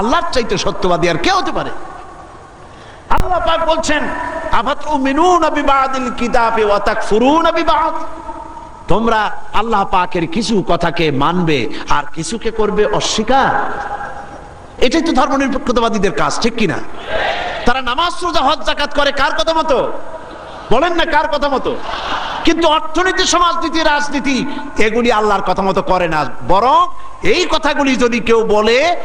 আল্লাহর চাইতে সত্যবাদী আর হতে পারে। আল্লাহ পাক বলছেন তোমরা আল্লাহ পাকের কিছু কথাকে মানবে আর কিছুকে করবে অস্বীকার। এটাই তো ধর্মনিরপেক্ষতাবাদীদের কাজ, ঠিক কিনা? তারা নামাজ, রোজা, হজ জাকাত করে কার কথা মতো? বলেন না কার কথা মতো? কিন্তু অর্থনীতি, সমাজনীতি, রাজনীতি, এগুলি আল্লাহর কথা মতো করে না। বরং এই কথাগুলি যদি কেউ বলে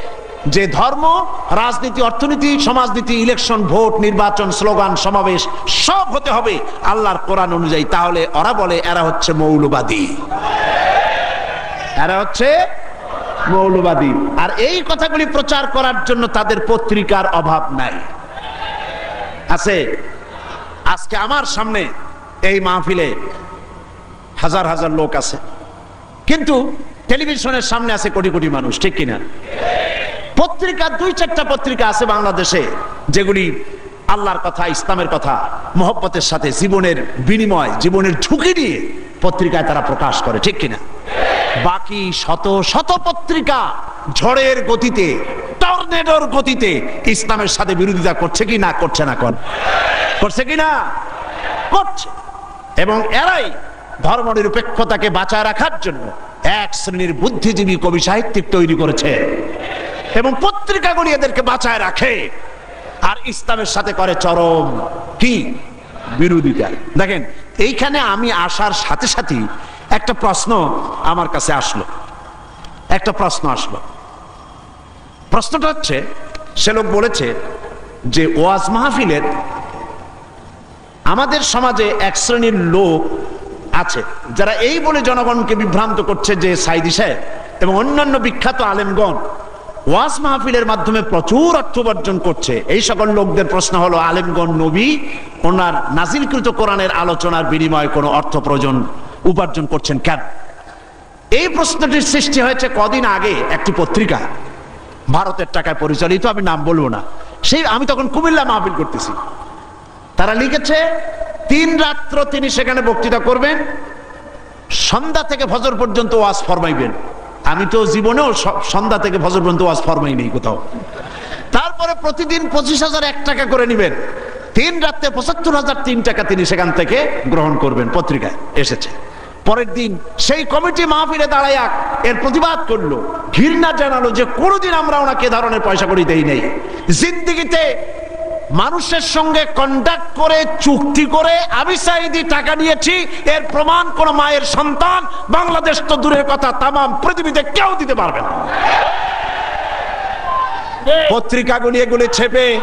যে ধর্ম, রাজনীতি, অর্থনীতি, সমাজনীতি ইলেকশন ভোট নির্বাচন স্লোগান সমাবেশ, সব হতে হবে আল্লাহর কোরআন অনুযায়ী, তাহলে ওরা বলে এরা হচ্ছে মৌলবাদী। এরা হচ্ছে মৌলবাদী। আর এই কথাগুলি প্রচার করার জন্য তাদের পত্রিকার অভাব নাই। আছে? আজকে আমার সামনে এই মাহফিলে হাজার হাজার লোক আছে। কিন্তু টেলিভিশনের সামনে আছে কোটি কোটি মানুষ, ঠিক কিনা? পত্রিকা, দুই চারটা পত্রিকা আছে বাংলাদেশে, যেগুলি আল্লাহর কথা, ইসলামের কথা, মহব্বতের সাথে, জীবনের বিনিময়, জীবনের ঝুঁকি নিয়ে পত্রিকায় তারা প্রকাশ করে, ঠিক কিনা? বাকি শত শত পত্রিকা ঝড়ের গতিতে, টর্নেডোর গতিতে ইসলামের সাথে বিরোধিতা করছে কি না, করছে না, কর। করছে কি না? করছে। এবং এরাই ধর্ম নিরপেক্ষতাকে বাঁচায় রাখার জন্য এক শ্রেণির বুদ্ধিজীবী কবি সাহিত্যিক তৈরি করেছে এবং পত্রিকাগুলি এদেরকে বাঁচায় রাখে। আর ইসলামের সাথে করে চরম কি? বিরোধিতা। দেখেন, এইখানে আমি আসার সাথে সাথে একটা প্রশ্ন আমার কাছে আসলো। একটা প্রশ্ন আসলো। প্রশ্নটা হচ্ছে, সে লোক বলেছে যে ওয়াজ মাহফিলের আমাদের সমাজে এক শ্রেণির লোক আছে, যারা এই বলে জনগণকে বিভ্রান্ত করছে যে সাইদি সাহেব এবং অন্যান্য বিখ্যাত আলেমগণ ওয়াজ মাহফিলের মাধ্যমে প্রচুর অর্থ উপার্জন করছে। এই সকল লোকদের প্রশ্ন হলো, আলেমগণ নবী? ওনার নাজিলকৃত কোরআনের আলোচনার বিনিময়ে কোনো অর্থ প্রয়োজন, উপার্জন করছেন কেন? এই প্রশ্নটির সৃষ্টি হয়েছে কদিন আগে একটি পত্রিকা ভারতের টাকায় পরিচালিত, আমি নাম বলব না। সেই, আমি তখন কুমিল্লা মাহফিল করতেছি। তারা লিখেছে, তিন রাত্র তিনি সেখানে বক্তৃতা করবেন, সন্ধ্যা থেকে ফজর পর্যন্ত ওয়াজ ফরমাইবেন। আমি তো জীবনেও সন্ধ্যা থেকে ফজর পর্যন্ত ওয়াজ ফরমাই নেই কোথাও। তারপরে প্রতিদিন পঁচিশ হাজার এক টাকা করে নেবেন। তিন রাত্রে পঁচাত্তর হাজার তিন টাকা তিনি সেখান থেকে গ্রহণ করবেন পত্রিকায় এসেছে। পরের দিন সেই কমিটি মাহফিলে দাঁড়াইয়া এর প্রতিবাদ করল। ঘৃণা জানালো যে কোনোদিন আমরা ওনাকে ধরনের পয়সা করি দেই নেই। জিন্দিগিতে মানুষের সঙ্গে কন্ট্যাক্ট করে চুক্তি করে আমি সাইদি টাকা নিয়েছি। এর প্রমাণ কোন মায়ের সন্তান। বাংলাদেশ তো দূরের কথা তামাম পৃথিবীতে কেউ দিতে পারবে না। পত্রিকাগুলি এগুলি ছেপে।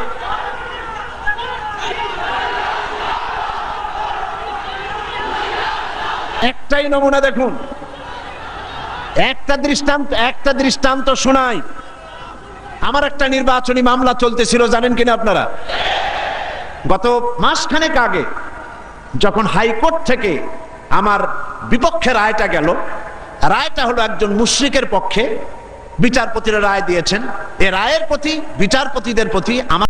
একটাই নমুনা দেখুন। একটা দৃষ্টান্ত একটা দৃষ্টান্ত শোনাই। আমার একটা নির্বাচনী মামলা চলতেছিল, জানেন কিনা আপনারা? গত মাসখানেক আগে যখন হাইকোর্ট থেকে আমার বিপক্ষে রায়টা গেল, রায়টা হলো একজন মুশ্রিকের পক্ষে বিচারপতিরা রায় দিয়েছেন। এ রায়ের প্রতি, বিচারপতিদের প্রতি আমার